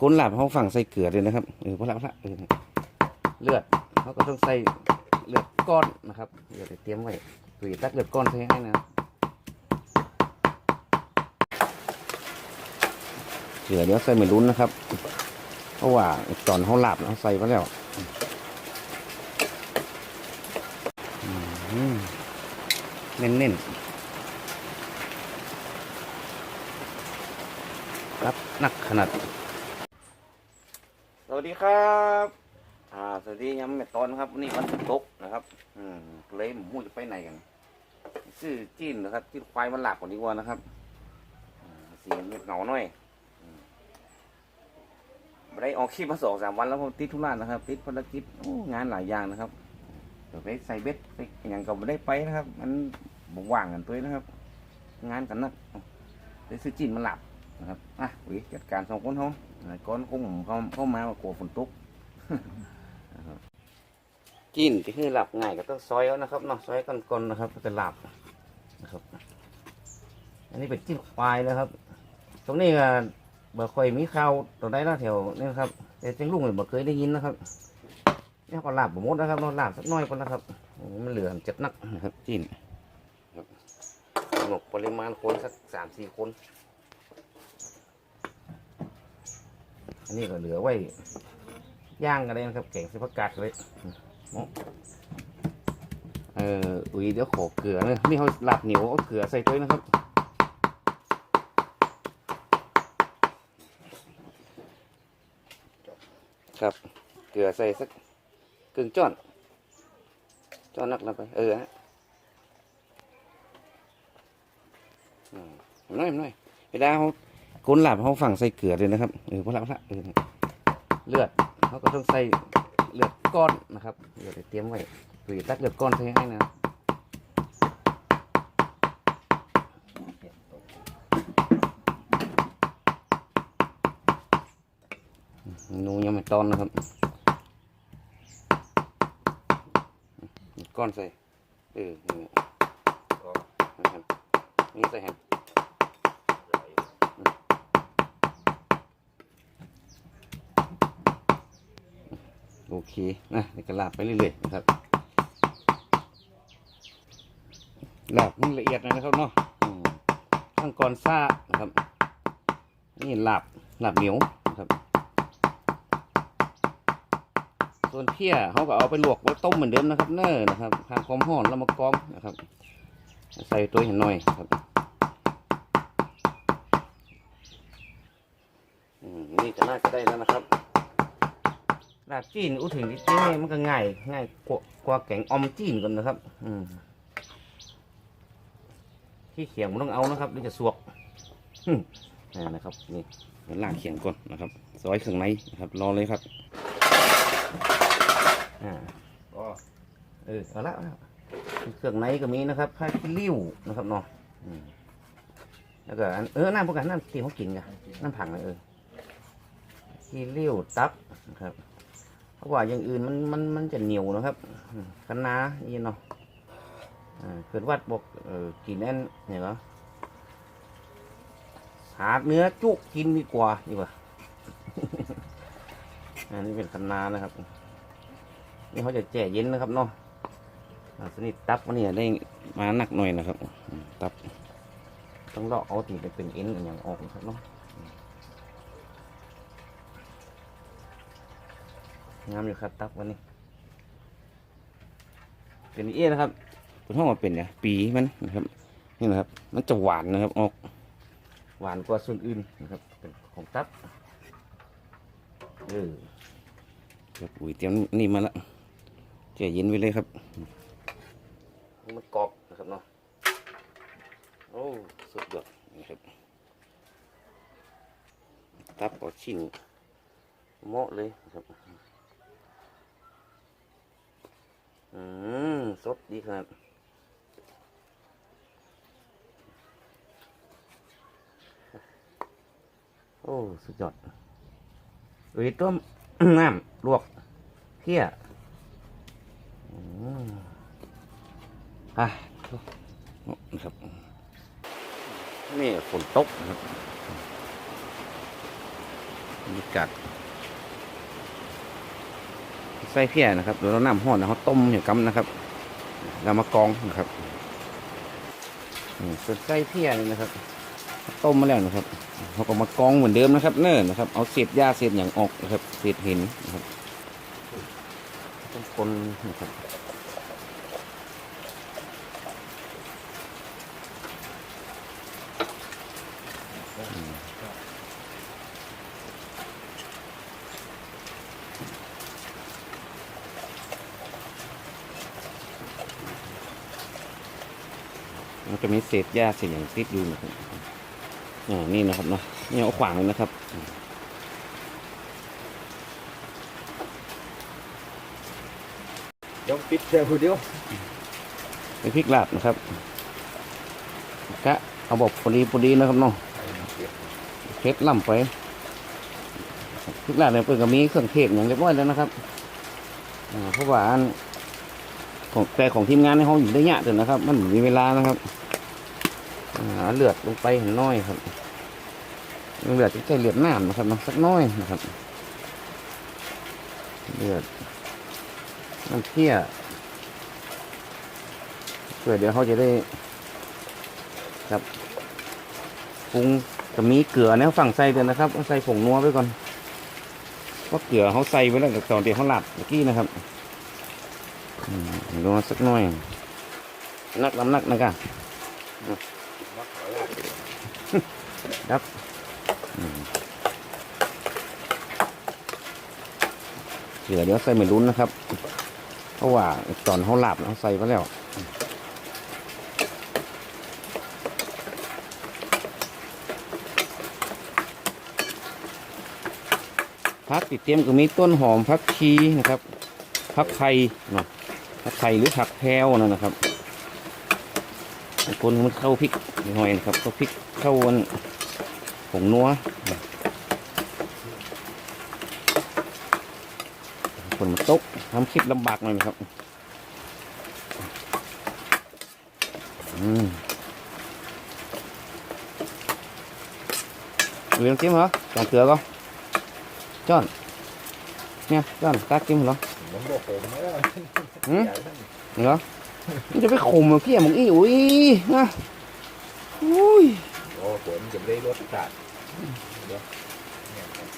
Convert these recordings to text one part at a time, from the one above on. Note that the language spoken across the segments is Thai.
ก้นหลับเขาฝั่งใส่เกลือเลยนะครับเออพอละพอละเออเลือดเขาก็ต้องใส่เลือดก้อนนะครับเดี๋ยวเตรียมไว้ตุ๋ยตักเลือดก้อนใส่ให้นะครับเกลือเดี๋ยวใส่ไม่รุ้นนะครับ เพราะว่าตอนเขาหลับเขาใส่ไปแล้วอืมเน้นๆรับนักขนาด วัสดีครับอ่าสวัสดียามแม่ตอนนะครับวันนี้วันตกนะครับ อืมเลยหมูจะไปไหนกันชื่อจีนนะครับที่ควายมันหลับกว่านี้กว่านะครับสีเม็ดเหงาหน่อยอไม่ได้ออกคลิปมาสองสามวันแล้วผมติดธุระนะครับ ติดภารกิจงานหลายอย่างนะครับเดี๋ยวไปใส่เบ็ดไปอย่างก็ไม่ได้ไปนะครับ มันบว่างกันตัวนะครับ งานกันนักเลยซื้อจีนมาหลับนะครับอะวิจัดการสองคนเขาอ่า ก้อนคงเขาเข้ามาว่ากลัวฝนตกนะครับจีนที่คือหลับง่ายก็ต้องซอยเอานะครับเนาะซอยก้อนๆนะครับก็จะหลับนะครับ อันนี้เป็นจีนควายนะครับ ตรงนี้ก็บ่ค่อยมีข่าวตัวใดละแถวนี่นะครับ แต่จังลุงเนี่ยบ่เคยได้ยินนะครับนี่ก็หลับบ่หมดนะครับเนาะหลับสักน้อยก่อนนะครับมันเหลือเจ็ดนักนะครับจีนครับกปริมาณคนสักสามสี่คน อันนี้ก็เหลือไว้ย่างกันเลยนะครับแกงสิผักกาดเลยเอออุ้ยเดี๋ยวขอเกลือเลยนี่เขาหลับเหนียวเอาเกลือใส่ด้วยนะครับครับ เกลือใส่สักกึ่งจ้อน จ้อนนักแล้วไป เออฮะอืมน้อยน้อยเวลาเขา ก้นหลับเขาฝั่งใส่เกลือเลยนะครับเออพอละพอละเออเลือดเขาก็ต้องใส่เลือดก้อนนะครับเดี๋ยวเตรียมไว้ตุ๋ยตักเลือดก้อนใส่ให้นะนูยังไม่ตอนนะครับ ก้อนใส่เออนี่นะครับนี่ใส่แฮม อเคนะนี่ก็ลาบไปเรื่อยๆนะครับลาบมันละเอียดนะครับเนาะอืมข้งก่อนซ่านะครับ นี่ลาบลาบเหนียวนะครับ ส่วนเพี้ยเขาก็เอาไปลวกไว้ต้มเหมือนเดิมนะครับ เน้อนะครับทางความห่อนแล้วมากรอมนะครับ ใส่ตัวเห็นหน่อยครับอืมนี่ก็น่าจะได้แล้วนะครับาบจีนอู้ถึงจริงๆเนี่ยมันก็ง่ายง่ายกว่ากว่าแกงออมจีนกันนะครับ อืมที่เขียงมันต้องเอานะครับนี่จะสวกอืมอ่านะครับนี่เดี๋ยวล่างเขียงก่อนนะครับซอยเครื่องในนะครับ รอเลยครับอ่าก็เออเอาละเอาละเครื่องในก็มีนะครับผ้าขี้ริ้วนะครับเนาะอืมแล้วก็อันเออน้ำพวกกันน้ำที่เขากินกันน้ำผังอะเออขี้ริ้วตับนะครับเพ ราะว่าอย่างอื่นมันมันมันจะเหนียวนะครับคะน้านี่เนาะอ่าเกิดวัดบอกออกินแน่นเนี่ยเหรอหาเนื้อจุกกินดีกว่าดีกว่าอันนี้เป็นคะน้านะครับ นี่เขาจะแจ่เย็นนะครับเนาะอ่าสนิทตับวันนี้ได้มาหนักหน่อยนะครับ ตับ ต้องเลาะเอาตีไปเป็นเอ็นอนอย่างออกนะครับเนาะ งามอยู่ครับตับวันนี้ เป็นเอี้ยนะครับคุณห้องมาเป็นเนี่ยปีมันนะครับนี่นะครับ มันจะหวานนะครับออก หวานกว่าส่วนอื่นนะครับเป็นของตับเออครับอุ้ยเตรียมนี่มาละเจเย็นไว้เลยครับมันกรอบนะครับเนาะโอ้สุดยอดนะครับตับเอชิ้นเหมาะเลยครับ อืมสดดีครับโอ้ สุดยอดอุ้ยต้มน้ำลวกเพี้ยอืมอะครับ นี่ฝนตกนะครับบรรยากาศ ส่เพี้ยนะครับเดี๋ยวเราน้ำห้อนแล้วเขาต้มอย่างกำนะครับแล้วมากรองนะครับส่วนไส้เพี้ยนี่นะครับ ต้มมาแล้วนะครับเขาก็มากรองเหมือนเดิมนะครับ เนิ่นนะครับ เอาเศษหญ้าเศษอย่างออกนะครับเศษหินนะครับต้องคนนะครับ มันจะมีเศษหญ้าเศษอย่างติดอยู่นะครับอ่านี่นะครับเนาะนี่เอาขวางเลยนะครับยกปิดเจอผู้เดียวเป็นพริกลาบนะครับกะเอาบอกพอดีพอดีนะครับเนาะเพ็ดล่ำไปพริกลาบเนี่ยเปิดก็มีเครื่องเทศอย่างเรียบร้อยแล้วนะครับอ่าเพราะว่าอันของแต่ของทีมงานในห้องอยู่ได้ยากเลยนะครับ มันมีเวลานะครับอ่า เลือดลงไปเห็นน้อยครับเลือดจะใช้เลือดน้ำนะครับนะสักน้อยนะครับ เลือดน้ำเพี้ยเพื่อเดี๋ยวเขาจะได้ครับปรุงจะมีเกลือเนี่ยฝั่งใส่เดือนนะครับใส่ผงนัวไปก่อนเพราะเกลือเขาใส่ไว้แล้วแต่ตอนเดี๋ยวเขาหลับเมื่อกี้นะครับอืมนัวสักน่อยนักน้ำหนักนะกะ ครับอืมเกลือเดี๋ยวใส่ไม่รุนนะครับ เพราะว่าตอนเขาหลับเขาใส่ไปแล้วพักติดเตรียมก็มีต้นหอมพักชีนะครับพักไทยเนาะพักไทยหรือผักแพรวนั่นนะครับ คนมันเข้าพริกหน่อยนะครับเข้าพริกเข้าวันผงนัวคนมันตกทำคลิปลำบากหน่อยนะครับอืมเรียนจิ้มเหรอจางเกลือก็จอนเนี่ยจอนตากินเหรอผมบอกผมไม่ได้เหรอ มันจะไปข่มเหรอพี่มึงอีอุ้ยนะอุ้ยโอ้ผมจะไม่ได้รสชาติเดี๋ยวเนี่ยครับ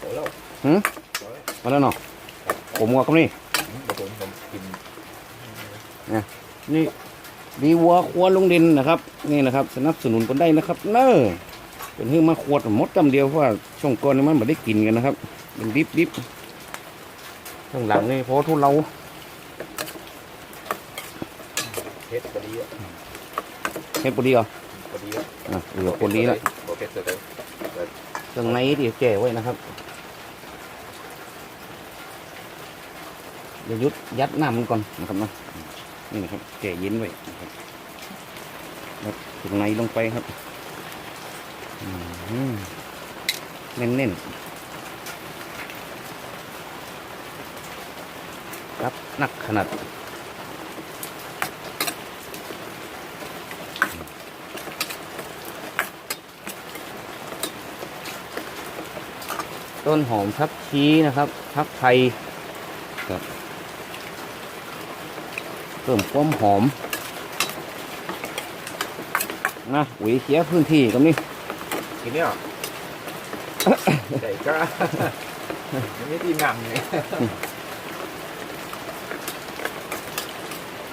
โอ้แล้วหืมโอ้ยมาแล้วเนาะผมงัวกับนี่เดี๋ยวผมผมกินนี่ดีวัวครัวลุงดินนะครับ นี่นะครับ สนับสนุนกันได้นะครับ เน้อ เป็นเฮือมาขวดหมดจำเดียวเพราะว่าช่วงก่อนนี่มันไม่ได้กินกันนะครับเป็นดิบดิบข้างหลังนี่เพราะทุเราเผ็ดพอดีอะเฮ็ดพอดีเหรอพอดีอะอะเหลือพอดีแล้วโอเคเสร็จแล้วเครื่องในที่แก่ไว้นะครับเดี๋ยวยุดยัดน้ำมันก่อนนะครับเนาะนี่นะครับแก่เย็นไว้นะครับแล้วเครื่องในลงไปครับอืม เน้นๆครับหนักขนาดต้นหอมพักชีนะครับพักไทยครับเพิ่มความหอมนะหวีเขียพื้นที่ตรงนี้ กินเนี่ยใส่ก็ยังไม่ดีงามเลย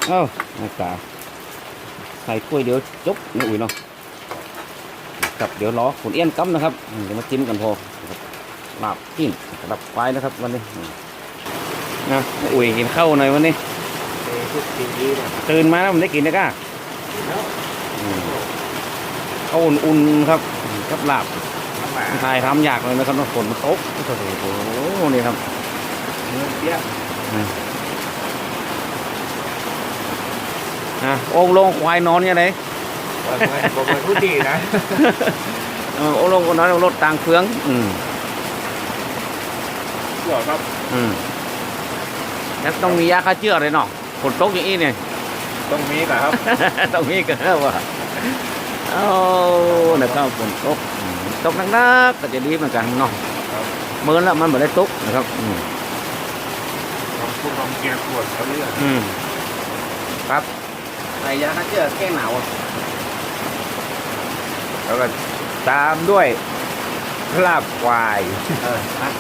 เอ้าน้าตาใส่กล้วยเดี๋ยวจบนี่อุ้ยเนาะกับเดี๋ยวรอผลเอี้ยนกั๊มนะครับเดี๋ยวมาจิ้มกันพอลาบกินดับไฟนะครับวันนี้นะอุ้ยกินข้าวหน่อยวันนี้ตื่นมาแล้วมันได้กินนะก้าข้าวอุ่นๆครับ กับลาบน้ำหมาทายทำยากเลยนะครับฝนมันตกโอ้โหนี่ครับเนื้อเปี้ยอะโอ่งลงควายนอนยังไงบอกเลยบอกเลยพูดดีนะเออโอ่งลงคนนั้นรถต่างเฟือง อืมหรอครับ อืมแล้วต้องมียาฆ่าเชื้อเลยเนาะคฝนตกอย่างนี้เนี่ยต้องมีนะครับ ต้องมีกันแล้วว่ เอานะครับฝนตกตกหนักๆก็จะดีเหมือนกันเนาะครับเมื่อแล้วมันไม่ได้ตกนะครับอืมพวกของเกียร์ขวดเขาเรื่อยอืมครับใส่ยาฆ่าเชื้อแก้หนาวแล้วก็ตามด้วยลาบควาย เออนะ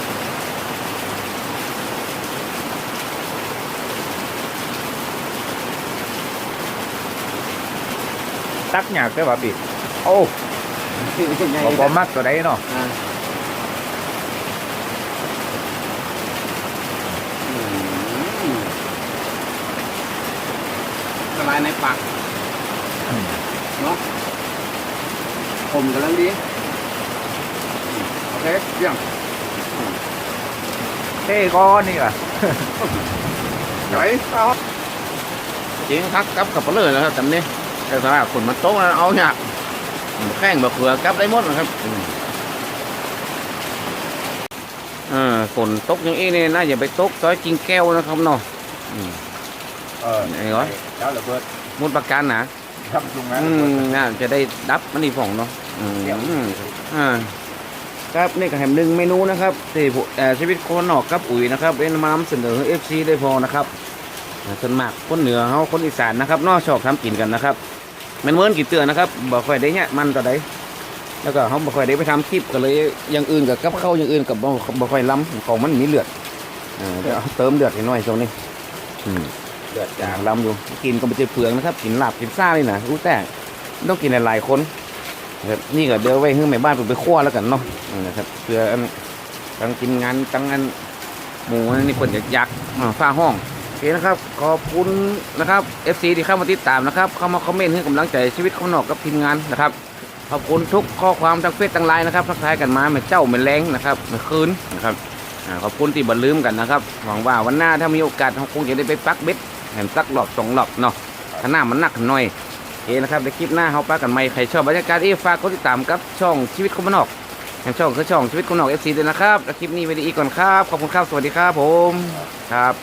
ตักหยากได้ป่ะปิดโอ้ที่ที่ไงบอบอมักตัวใดเนาะอ่าอืมละลายในปากเนาะผมกำลังดีโอเคเยี่ยมเท่ก้อนนี่อะไหนเอาจริงครับกลับกับเลยนะครับจำนี้ แต่สำหรับคนมันโต๊ะนะเอาเนี่ยแข้งบะเขือกลับได้หมดนะครับอืมอ่าฝนตกอย่างนี้เนี่ยน่าจะไปตกซอยจิงแก้วนะครับเนาะอืมเออไอ้ร้อยเจ้าระเบิดมุดประกันนะทำตรงนั้นอืมน่าจะได้ดับมันนี่ผ่องเนาะอืมเดี๋ยวอ่าครับนี่ก็แหมหนึ่งเมนูนะครับที่ผู้เอ่อชีวิตคนนอกกับอุ๋ยนะครับเป็นมานำเสนอเอฟซีได้พอนะครับอ่าส่วนมากคนเหนือเขาคนอีสานนะครับนอกชอบทำกินกันนะครับแมันเมือนกี่เตือนนะครับบ่ค่อยได้เนี่ยมันต่อใดแล้วก็เขาบ่ค่อยได้ไปทำคลิปก็เลยอย่างอื่นกับกับข้าอย่างอื่นกับบ่บ่ค่อยล้ำของมันมีเลือดเดี๋ยวเอเติมเลือดให้หน่อยตรงนี้อืมเดือดอยากลำอยู่กินก็ไม่ใช่เปลืองนะครับกินหลาบกินซ่าเลยนะรู้แต่ต้องกินหลายๆคนนะครับนี่ก็เดี๋ยวไว้ให้แม่บ้านไปไปคั่วแล้วกันเนาะนะครับเพื่อตั้งกินงานตั้งอันหมูอันนี่เปิดอยากๆอ่าฝ้าห้อง อเคนะครับ ขอบคุณนะครับ FC ที่เข้ามาติดตามนะครับ เข้ามาคอมเมนต์ให้กำลังใจชีวิตข้างนอกกับทีมงานนะครับ ขอบคุณทุกข้อความทั้งเฟซทั้งไลน์นะครับทักทายกันมาเหมือนเจ้าเหมือนแรงนะครับเหมือนคืนนะครับอ่าขอบคุณที่บันลืมกันนะครับ หวังว่าวันหน้าถ้ามีโอกาสเราคงจะได้ไปปักเบ็ดแหมสักหลอบสองหลอบเนาะถ้าหน้ามันหนักหน่อยโอเคนะครับในคลิปหน้าเขาปากันใหม่ใครชอบบรรยากาศเอฝากกดติดตามกับช่องชีวิตคนบ้านนอกแห่งช่องคือช่องชีวิตคนนอกเอฟซีด้วยนะครับและคลิปนี้ไปดีอีกก่อนครับ ขอบคุณครับ สวัสดีครับผม ครับ